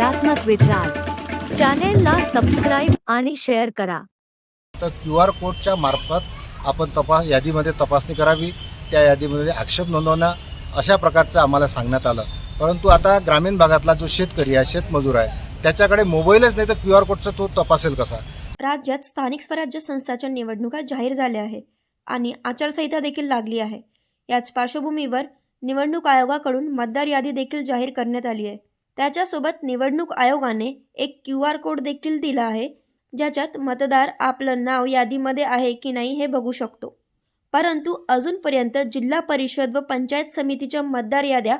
सकारात्मक विचार. चॅनेलला सबस्क्राईब आणि शेअर करा. तर क्यू आर कोडच्या मार्फत आपण तपास यादीमध्ये तपासणी करावी. त्या यादीमध्ये आक्षेप नोंदवणं अशा प्रकारचं आम्हाला सांगण्यात आलं. परंतु आता ग्रामीण भागातला जो शेतकरी आहे शेतमजूर आहे त्याच्याकडे मोबाईलच नाही तर क्यू आर कोडचा तो तपासेल कसा? राज्यात स्थानिक स्वराज्य संस्थाच्या निवडणुका जाहीर झाल्या आहेत आणि आचारसंहिता देखील लागली आहे. याच पार्श्वभूमीवर निवडणूक आयोगाकडून मतदार यादी देखील जाहीर करण्यात आली आहे. त्याच्यासोबत निवडणूक आयोगाने एक क्यू आर कोड देखील दिला आहे ज्याच्यात मतदार आपलं नाव यादीमध्ये आहे की नाही हे बघू शकतो. परंतु अजूनपर्यंत जिल्हा परिषद व पंचायत समितीच्या मतदार याद्या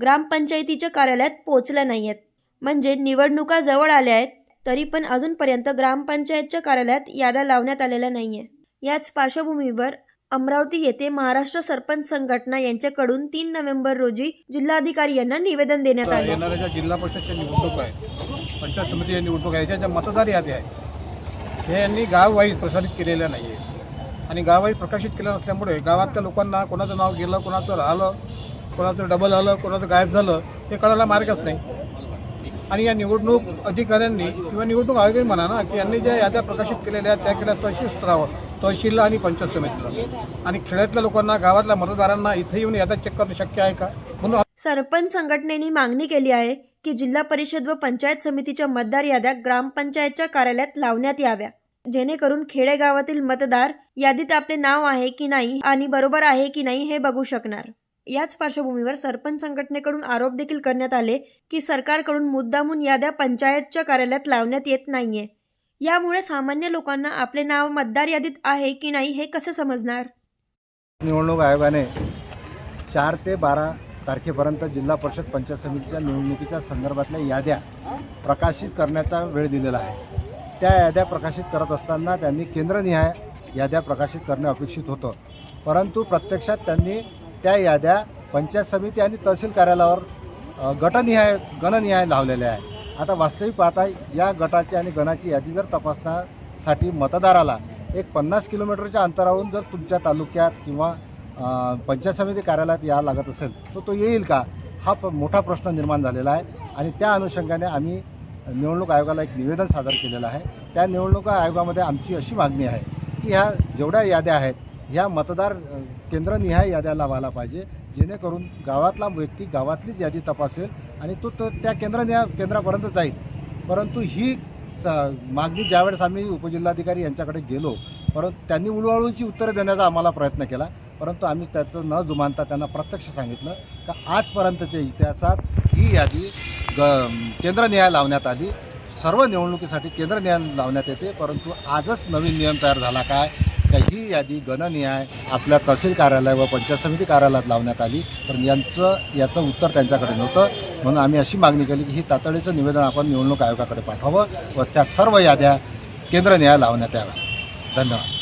ग्रामपंचायतीच्या कार्यालयात पोहोचल्या नाही आहेत म्हणजे निवडणुका जवळ आल्या आहेत तरी पण अजूनपर्यंत ग्रामपंचायतच्या कार्यालयात याद्या लावण्यात आलेल्या नाही आहे याच पार्श्वभूमीवर अमरावती येथे महाराष्ट्र सरपंच संघटना यांच्याकडून तीन नोव्हेंबर रोजी जिल्हाधिकारी यांना निवेदन देण्यात आले. येणाऱ्या ज्या जिल्हा परिषदच्या निवडणूक आहे पंचायत समिती निवडणूक आहे याच्या ज्या मतदार याद्या आहेत हे यांनी गाववाईज प्रसारित केलेल्या नाही आहे आणि गाववाईज प्रकाशित केल्या नसल्यामुळे गावातल्या लोकांना कोणाचं नाव गेलं कोणाचं राहिलं कोणाचं डबल आलं कोणाचं गायब झालं हे कळायला मार्गच नाही. आणि या निवडणूक अधिकाऱ्यांनी किंवा निवडणूक आयोगाने म्हणा ना की यांनी ज्या याद्या प्रकाशित केलेल्या आहेत त्या केल्या तहसील स्तरावर. तहसीलला आणि पंचायत समितीला. आणि खेड्यातल्या लोकांना गावातल्या मतदारांना इथे येऊन यादा चेक करणं शक्य आहे का? म्हणून सरपंच संघटनेने मागणी केली आहे की जिल्हा परिषद व पंचायत समितीच्या मतदार याद्या ग्रामपंचायतच्या कार्यालयात लावण्यात याव्या. जेणेकरून खेडेगावातील मतदार यादीत आपले नाव आहे की नाही आणि बरोबर आहे की नाही हे बघू शकणार. याच पार्श्वभूमीवर सरपंच संघटनेकडून आरोप देखील करण्यात आले की सरकारकडून मुद्दामून याद्या पंचायतच्या कार्यालयात लावण्यात येत नाहीये. यामुळे सामान्य लोकांना आपले नाव मतदार यादीत आहे की नाही हे कसे समजणार? निवडणूक आयोगाने चार ते बारा तारखेपर्यंत जिल्हा परिषद पंचायत समितीच्या निवडणुकीच्या संदर्भातल्या याद्या प्रकाशित करण्याचा वेळ दिलेला आहे. त्या याद्या प्रकाशित करत असताना त्यांनी केंद्रनिहाय याद्या प्रकाशित करणे अपेक्षित होतं. परंतु प्रत्यक्षात त्यांनी त्या याद्या पंचायत समिती आणि तहसील कार्यालयावर गटनिहाय गणनिहाय लावलेल्या आहे आता वास्तविक पाहता या गटाची आणि गणाची यादी जर तपासण्यासाठी मतदाराला एक पन्नास किलोमीटरच्या अंतरावरून जर तुमच्या तालुक्यात किंवा पंचायत समिती कार्यालयात या लागत असेल तर तो येईल का? हा प मोठा प्रश्न निर्माण झालेला आहे आणि त्या अनुषंगाने आम्ही निवडणूक आयोगाला एक निवेदन सादर केलेलं आहे. त्या निवडणूक आयोगामध्ये आमची अशी मागणी आहे की ह्या जेवढ्या याद्या आहेत ह्या मतदार केंद्रनिहाय याद्या लावायला पाहिजे जेणेकरून गावातला व्यक्ती गावातलीच यादी तपासेल आणि तो तर त्या केंद्राने केंद्रापर्यंत जाईल. परंतु ही स मागणी ज्यावेळेस आम्ही उपजिल्हाधिकारी यांच्याकडे गेलो परंतु त्यांनी उळवाळूची उत्तरं देण्याचा आम्हाला प्रयत्न केला. परंतु आम्ही त्याचं न जुमानता त्यांना प्रत्यक्ष सांगितलं का आजपर्यंतच्या इतिहासात ही यादी ग केंद्रनिहाय लावण्यात आली. सर्व निवडणुकीसाठी केंद्रनिहाय लावण्यात येते परंतु आजच नवीन नियम तयार झाला काय? का ही यादी गणनिहाय आपल्या तहसील कार्यालय व पंचायत समिती कार्यालयात लावण्यात आली. तर यांचं याचं उत्तर त्यांच्याकडे नव्हतं. म्हणून आम्ही अशी मागणी केली की ही तातडीचं निवेदन आपण निवडणूक आयोगाकडे पाठवावं व त्या सर्व याद्या केंद्रनिहाय लावण्यात याव्या. धन्यवाद.